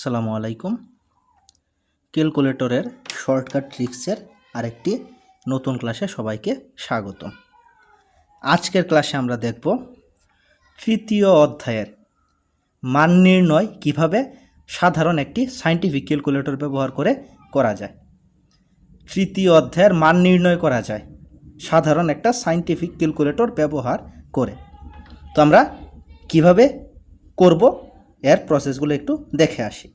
আসসালামু আলাইকুম। ক্যালকুলেটরের শর্টকাট ট্রিক্সের আরেকটি নতুন ক্লাসে সবাইকে স্বাগত আজকের ক্লাসে আমরা দেখব তৃতীয় অধ্যায়ের মান নির্ণয় কীভাবে সাধারণ একটি সাইন্টিফিক ক্যালকুলেটর ব্যবহার করে করা যায়। তৃতীয় অধ্যায়ের মান নির্ণয় করা যায়, সাধারণ একটা সাইন্টিফিক ক্যালকুলেটর ব্যবহার করে। তো আমরা কীভাবে করব? এর প্রসেসগুলো একটু দেখে আসি।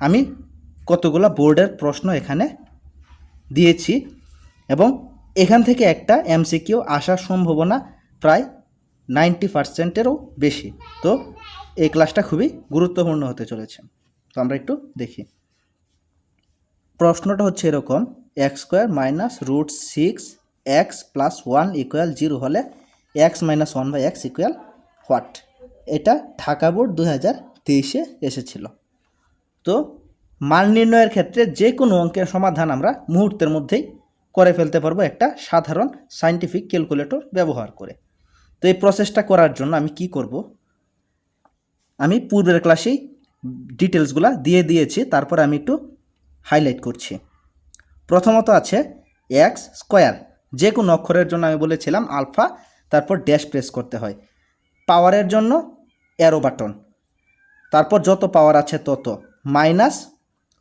আমি কতগুলো বোর্ডের প্রশ্ন এখানে দিয়েছি এবং এখান থেকে একটা এমসিকিউ আসার সম্ভাবনা প্রায় নাইনটি পার্সেন্টেরও বেশি। তো এই ক্লাসটা খুবই গুরুত্বপূর্ণ হতে চলেছে। তো আমরা একটু দেখি। প্রশ্নটা হচ্ছে এরকম x square minus root six x plus one equal zero হলে x minus one by x equal what এটা ঢাকা বোর্ড দু হাজার তেইশে এসেছিল। তো মান নির্ণয়ের ক্ষেত্রে যে কোনো অঙ্কের সমাধান আমরা মুহূর্তের মধ্যেই করে ফেলতে পারব একটা সাধারণ সাইন্টিফিক ক্যালকুলেটর ব্যবহার করে। তো এই প্রসেসটা করার জন্য আমি কি করব? আমি পূর্বের ক্লাসেই ডিটেলসগুলো দিয়ে দিয়েছি, তারপর আমি একটু হাইলাইট করছি। প্রথমত আছে এক্স স্কোয়ার যে কোনো অক্ষরের জন্য আমি বলেছিলাম আলফা তারপর ড্যাশ প্রেস করতে হয়। পাওয়ারের জন্য অ্যারো বাটন তারপর যত পাওয়ার আছে তত। মাইনাস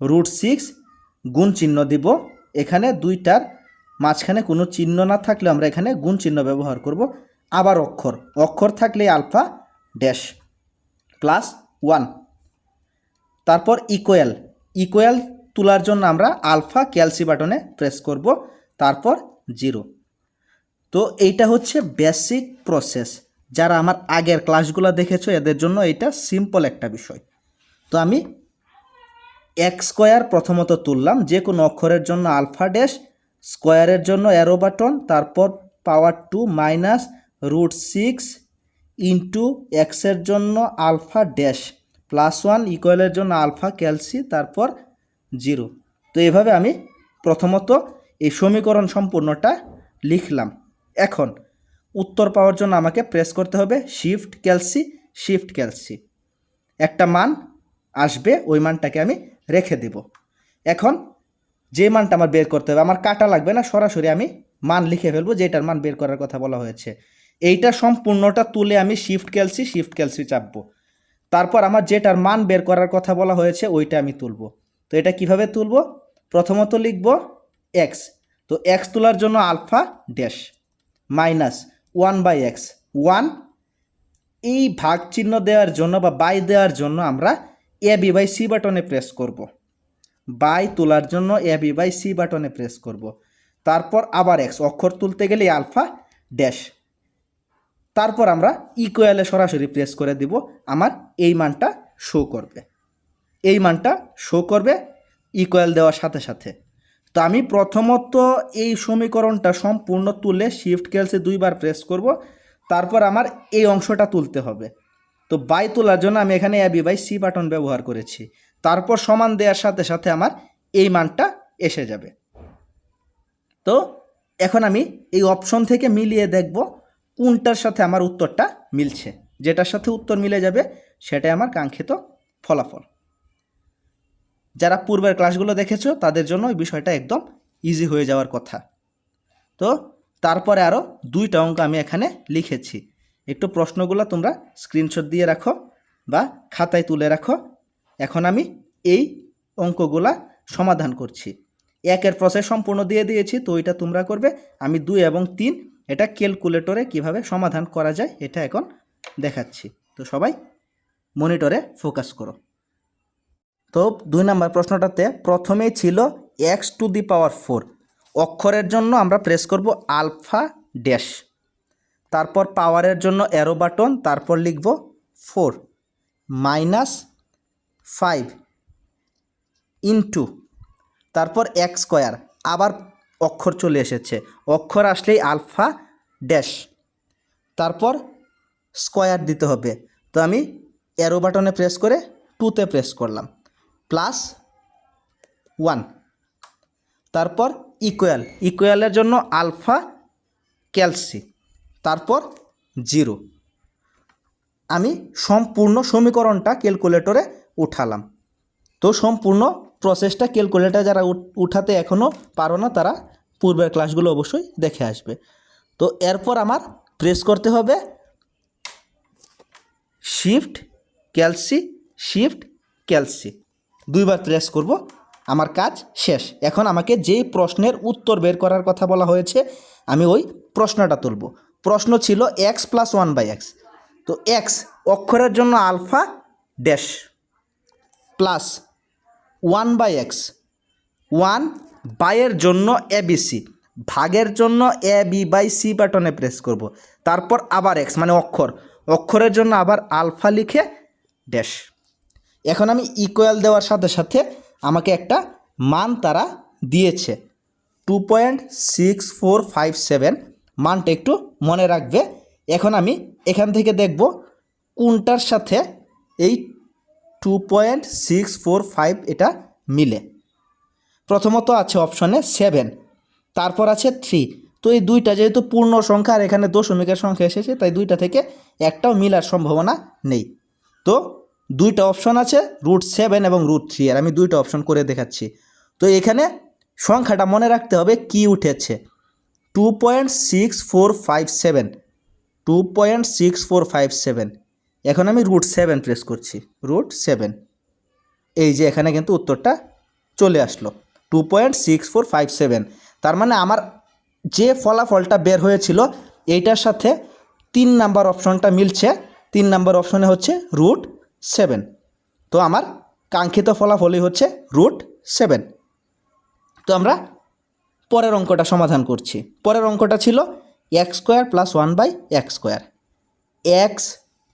রুট সিক্স গুণ চিহ্ন দিব। এখানে দুইটার মাঝখানে কোনো চিহ্ন না থাকলে আমরা এখানে গুণ চিহ্ন ব্যবহার করব। আবার অক্ষর। অক্ষর থাকলে আলফা ড্যাশ প্লাস ওয়ান তারপর ইকুয়াল ইকুয়াল তোলার জন্য আমরা আলফা ক্যালসি বাটনে প্রেস করব। তারপর জিরো তো এইটা হচ্ছে বেসিক প্রসেস যারা আমার আগের ক্লাসগুলো দেখেছ, এদের জন্য এটা সিম্পল একটা বিষয়। তো আমি এক স্কোয়ার প্রথমত তুললাম, যে কোনো অক্ষরের জন্য আলফা ড্যাশ স্কোয়ারের জন্য অ্যারো বাটন তারপর power two minus root six into এক্সের জন্য আলফা ড্যাশ প্লাস ওয়ান ইকুয়ালের জন্য আলফা ক্যালসি তারপর জিরো তো এভাবে আমি প্রথমত এই সমীকরণ সম্পূর্ণটা লিখলাম। এখন উত্তর পাওয়ার জন্য আমাকে প্রেস করতে হবে শিফট ক্যালসি শিফট ক্যালসি একটা মান আসবে, ওই মানটাকে আমি রেখে দেব। এখন যে মানটা আমার বের করতে হবে, আমার কাটা লাগবে না, সরাসরি আমি মান লিখে ফেলব, যেটার মান বের করার কথা বলা হয়েছে। এইটা সম্পূর্ণটা তুলে আমি শিফট ক্যালসি শিফট ক্যালসি চাপবো। তারপর আমার যেটার মান বের করার কথা বলা হয়েছে, ওইটা আমি তুলব। তো এটা কীভাবে তুলব? প্রথমত লিখব এক্স তো এক্স তোলার জন্য alpha dash minus one by x. One, এই ভাগ চিহ্ন দেওয়ার জন্য বা বাই দেওয়ার জন্য আমরা এ বি বাই সি বাটনে প্রেস করব। বাই তোলার জন্য এ বি বাই সি বাটনে প্রেস করব। তারপর আবার এক্স অক্ষর তুলতে গেলে আলফা ড্যাশ। তারপর আমরা ইকুয়ালে সরাসরি প্রেস করে দিব, আমার এই মানটা শো করবে। এই মানটা শো করবে ইকুয়াল দেওয়ার সাথে সাথে। তো আমি প্রথমত এই সমীকরণটা সম্পূর্ণ তুলে শিফট ক্যালসে দুইবার প্রেস করব, তারপর আমার এই অংশটা তুলতে হবে। তো বাই তোলার জন্য আমি এখানে এবি বাই সি বাটন ব্যবহার করেছি। তারপর সমান দেওয়ার সাথে সাথে আমার এই মানটা এসে যাবে। তো এখন আমি এই অপশন থেকে মিলিয়ে দেখব কোনটার সাথে আমার উত্তরটা মিলছে। যেটার সাথে উত্তর মিলে যাবে, সেটাই আমার কাঙ্ক্ষিত ফলাফল। যারা পূর্বের ক্লাসগুলো দেখেছ, তাদের জন্য ওই বিষয়টা একদম ইজি হয়ে যাওয়ার কথা। তো তারপরে আরও দুইটা অঙ্ক আমি এখানে লিখেছি। একটু প্রশ্নগুলো তোমরা স্ক্রিনশট দিয়ে রাখো বা খাতায় তুলে রাখো। এখন আমি এই অঙ্কগুলা সমাধান করছি। একের প্রসেস সম্পূর্ণ দিয়ে দিয়েছি, তো ওইটা তোমরা করবে। আমি দুই এবং তিন, এটা ক্যালকুলেটরে কীভাবে সমাধান করা যায়, এটা এখন দেখাচ্ছি। তো সবাই মনিটরে ফোকাস করো। তো দুই নম্বর প্রশ্নটাতে প্রথমেই ছিল x to the power four অক্ষরের জন্য আমরা প্রেস করব আলফা ড্যাশ তারপর পাওয়ারের জন্য অ্যারো বাটন তারপর লিখব ফোর মাইনাস ফাইভ ইন্টু তারপর এক স্কোয়ার আবার অক্ষর চলে এসেছে। অক্ষর আসলেই আলফা ড্যাশ তারপর স্কোয়ার দিতে হবে। তো আমি অ্যারো বাটনে প্রেস করে টুতে প্রেস করলাম। Plus one. তারপর ইকুয়াল ইকুয়ালের জন্য আলফা ক্যালসি তারপর জিরো আমি সম্পূর্ণ সমীকরণটা ক্যালকুলেটরে উঠালাম। তো সম্পূর্ণ প্রসেসটা ক্যালকুলেটার যারা উঠ- উঠাতে এখনও পারো না, তারা পূর্বের ক্লাসগুলো অবশ্যই দেখে আসবে। তো এরপর আমার প্রেস করতে হবে শিফট ক্যালসি শিফট ক্যালসি দুইবার প্রেস করব, আমার কাজ শেষ। এখন আমাকে যেই প্রশ্নের উত্তর বের করার কথা বলা হয়েছে, আমি ওই প্রশ্নটা তুলব। প্রশ্ন ছিল x plus one by x তো এক্স অক্ষরের জন্য alpha dash plus one by x one বাইয়ের জন্য এ বি সি ভাগের জন্য এ বি বাই সি বাটনে প্রেস করব। তারপর আবার এক্স মানে অক্ষর। অক্ষরের জন্য আবার আলফা লিখে ড্যাশ এখন আমি ইকুয়াল দেওয়ার সাথে সাথে আমাকে একটা মান তারা দিয়েছে। Two point six four five seven মানটা একটু মনে রাখবে। এখন আমি এখান থেকে দেখব কোনটার সাথে এই two point six four five এটা মিলে। প্রথমত আছে অপশনে সেভেন তারপর আছে থ্রি তো এই দুইটা যেহেতু পূর্ণ সংখ্যা আর এখানে দশমিকের সংখ্যা এসেছে, তাই দুইটা থেকে একটাও মিলার সম্ভাবনা নেই। তো দুইটা অপশন আছে রুট সেভেন এবং রুট থ্রি আর আমি দুইটা অপশন করে দেখাচ্ছি। তো এখানে সংখ্যাটা মনে রাখতে হবে কি উঠেছে। Two point six four five seven two point six four five seven এখন আমি রুট সেভেন প্রেস করছি রুট সেভেন এই যে এখানে কিন্তু উত্তরটা চলে আসলো two point six four five seven তার মানে আমার যে ফলাফলটা বের হয়েছিল, এইটার সাথে তিন নাম্বার অপশনটা মিলছে, তিন নাম্বার অপশনে হচ্ছে রুট সেভেন। তো আমার কাঙ্ক্ষিত ফলাফলই হচ্ছে রুট সেভেন। তো আমরা পরের অঙ্কটা সমাধান করছি। পরের অঙ্কটা ছিল x square plus one by x square. X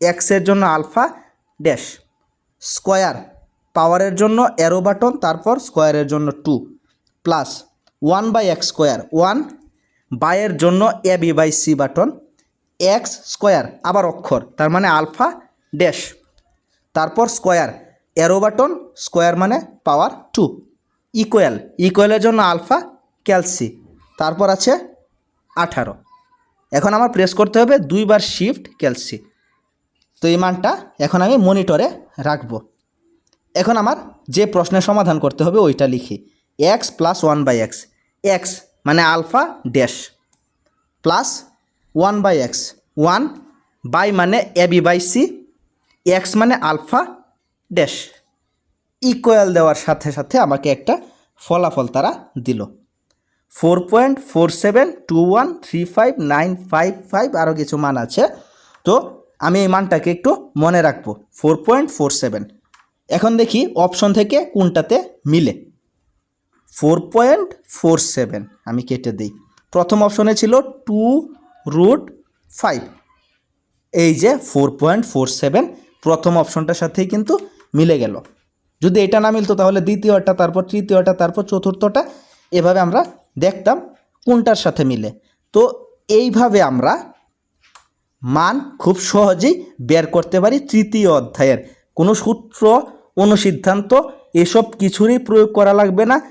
এক্সের জন্য আলফা ড্যাশ। স্কোয়ার, পাওয়ারের জন্য অ্যারো বাটন, তারপর স্কোয়ারের জন্য two. Plus one by X square, one বাইয়ের জন্য A B by C button. X square, আবার অক্ষর, তার মানে আলফা ড্যাশ। তারপর স্কোয়ার অ্যারো বাটন স্কোয়ার মানে পাওয়ার টু ইকুয়াল ইকুয়ালের জন্য আলফা ক্যালসি তারপর আছে আঠারো। এখন আমার প্রেস করতে হবে দুইবার শিফট ক্যালসি তো এই মানটা এখন আমি মনিটরে রাখব। এখন আমার যে প্রশ্নের সমাধান করতে হবে ওইটা লিখি। X plus one by X X মানে alpha dash plus one by X one by মানে A B by C X মানে আলফা ড্যাশ। ইকুয়াল দেওয়ার সাথে সাথে আমাকে একটা ফলাফল তারা দিল। Four point four seven two one three five nine five five আরও কিছু মান আছে। তো আমি এই মানটাকে একটু মনে রাখব। ফোর পয়েন্ট ফোর সেভেন এখন দেখি অপশন থেকে কোনটাতে মিলে। ফোর পয়েন্ট ফোর সেভেন আমি কেটে দিই। প্রথম অপশনে ছিল টু রুট ফাইভ এই যে ফোর পয়েন্ট ফোর সেভেন প্রথম অপশনটার সাথেই কিন্তু মিলে গেল। যদি এটা না মিলতো তাহলে দ্বিতীয়টা, তারপর তৃতীয়টা, তারপর চতুর্থটা, এভাবে আমরা দেখতাম কোনটার সাথে মিলে। তো এইভাবে আমরা মান খুব সহজেই বের করতে পারি তৃতীয় অধ্যায়ের। কোনো সূত্র অনুসিদ্ধান্ত এসব কিছুরই প্রয়োগ করা লাগবে না।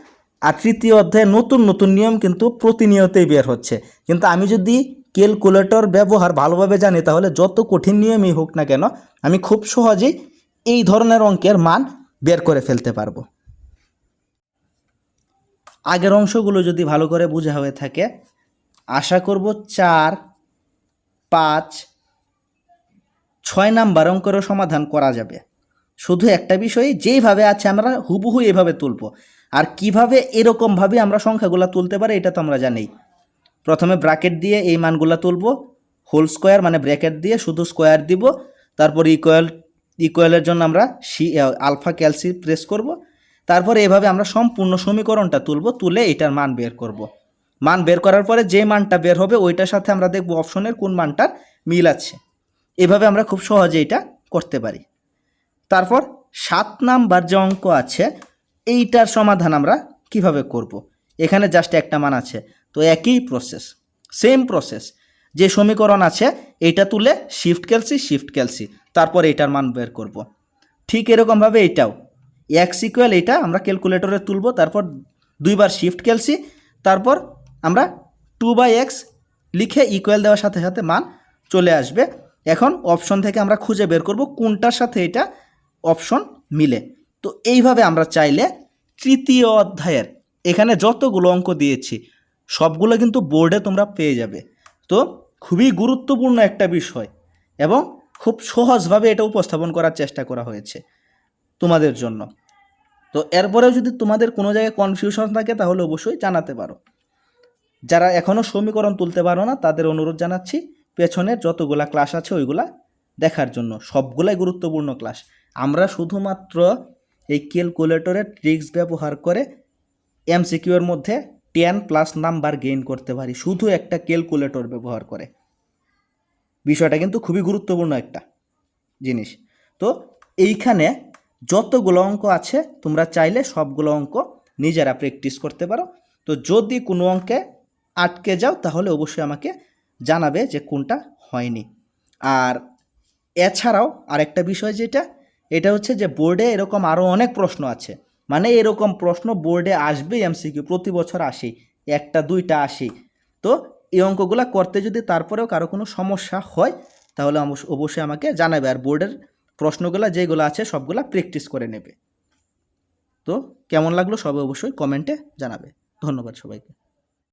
আর তৃতীয় অধ্যায়ে নতুন নতুন নিয়ম কিন্তু প্রতিনিয়তই বের হচ্ছে। কিন্তু আমি যদি ক্যালকুলেটর ব্যবহার ভালোভাবে জানি, তাহলে যত কঠিন নিয়মই হোক না কেন, আমি খুব সহজেই এই ধরনের অঙ্কের মান বের করে ফেলতে পারব। আগের অংশগুলো যদি ভালো করে বোঝা হয়ে থাকে, আশা করব চার, পাঁচ, ছয় নাম্বার অঙ্কেরও সমাধান করা যাবে। শুধু একটা বিষয়, যেইভাবে আছে আমরা হুবহু এভাবে তুলব। আর কীভাবে এরকমভাবে আমরা সংখ্যাগুলো তুলতে পারি, এটা তো আমরা জানি। প্রথমে ব্র্যাকেট দিয়ে এই মানগুলো তুলব হোল স্কোয়ার মানে ব্র্যাকেট দিয়ে শুধু স্কোয়ার দিব, তারপর ইকুয়াল ইকুয়ালের জন্য আমরা সি আলফা ক্যালসি প্রেস করব, তারপরে এভাবে আমরা সম্পূর্ণ সমীকরণটা তুলব, তুলে এটার মান বের করব। মান বের করার পরে যে মানটা বের হবে, ওইটার সাথে আমরা দেখব অপশনের কোন মানটার মিল আছে। এভাবে আমরা খুব সহজে এটা করতে পারি। তারপর সাত নাম্বার যে অঙ্ক আছে, এইটার সমাধান আমরা কীভাবে করব। এখানে জাস্ট একটা মান আছে তো একই প্রসেস সেম প্রসেস যে সমীকরণ আছে, এইটা তুলে শিফট ক্যালসি শিফট ক্যালসি তারপর এইটার মান বের করব। ঠিক এরকমভাবে এইটাও। এক্স ইকুয়াল এইটা আমরা ক্যালকুলেটরে তুলব, তারপর দুইবার শিফট ক্যালসি তারপর আমরা টু বাই এক্স লিখে ইকুয়াল দেওয়ার সাথে সাথে মান চলে আসবে। এখন অপশন থেকে আমরা খুঁজে বের করব কোনটার সাথে এটা অপশন মিলে। তো এইভাবে আমরা চাইলে তৃতীয় অধ্যায়ের, এখানে যতগুলো অঙ্ক দিয়েছি সবগুলো কিন্তু বোর্ডে তোমরা পেয়ে যাবে। তো খুবই গুরুত্বপূর্ণ একটা বিষয় এবং খুব সহজভাবে এটা উপস্থাপন করার চেষ্টা করা হয়েছে তোমাদের জন্য। তো এরপরেও যদি তোমাদের কোনো জায়গায় কনফিউশন থাকে, তাহলে অবশ্যই জানাতে পারো। যারা এখনও সমীকরণ তুলতে পারো না, তাদের অনুরোধ জানাচ্ছি পেছনের যতগুলা ক্লাস আছে, ওইগুলা দেখার জন্য। সবগুলাই গুরুত্বপূর্ণ ক্লাস আমরা শুধুমাত্র এই ক্যালকুলেটরের ট্রিক্স ব্যবহার করে এমসিকিউর মধ্যে টেন প্লাস নাম্বার গেইন করতে পারি। শুধু একটা ক্যালকুলেটর ব্যবহার করে। বিষয়টা কিন্তু খুবই গুরুত্বপূর্ণ একটা জিনিস। তো এইখানে যতগুলো অঙ্ক আছে, তোমরা চাইলে সবগুলো অঙ্ক নিজেরা প্র্যাকটিস করতে পারো। তো যদি কোনো অঙ্কে আটকে যাও, তাহলে অবশ্যই আমাকে জানাবে যে কোনটা হয়নি। আর এছাড়াও আরেকটা বিষয় যেটা, এটা হচ্ছে যে বোর্ডে এরকম আরও অনেক প্রশ্ন আছে। মানে এরকম প্রশ্ন বোর্ডে আসবে এমসিকিউ প্রতি বছর আসে, একটা, দুইটা আসে। তো এই অঙ্কগুলো করতে যদি তারপরেও কারও কোনো সমস্যা হয়, তাহলে অবশ্য- অবশ্যই আমাকে জানাবে আর বোর্ডের প্রশ্নগুলো যেগুলো আছে সবগুলা প্র্যাকটিস করে নেবে। তো কেমন লাগল সবাই অবশ্যই কমেন্টে জানাবে। ধন্যবাদ সবাইকে।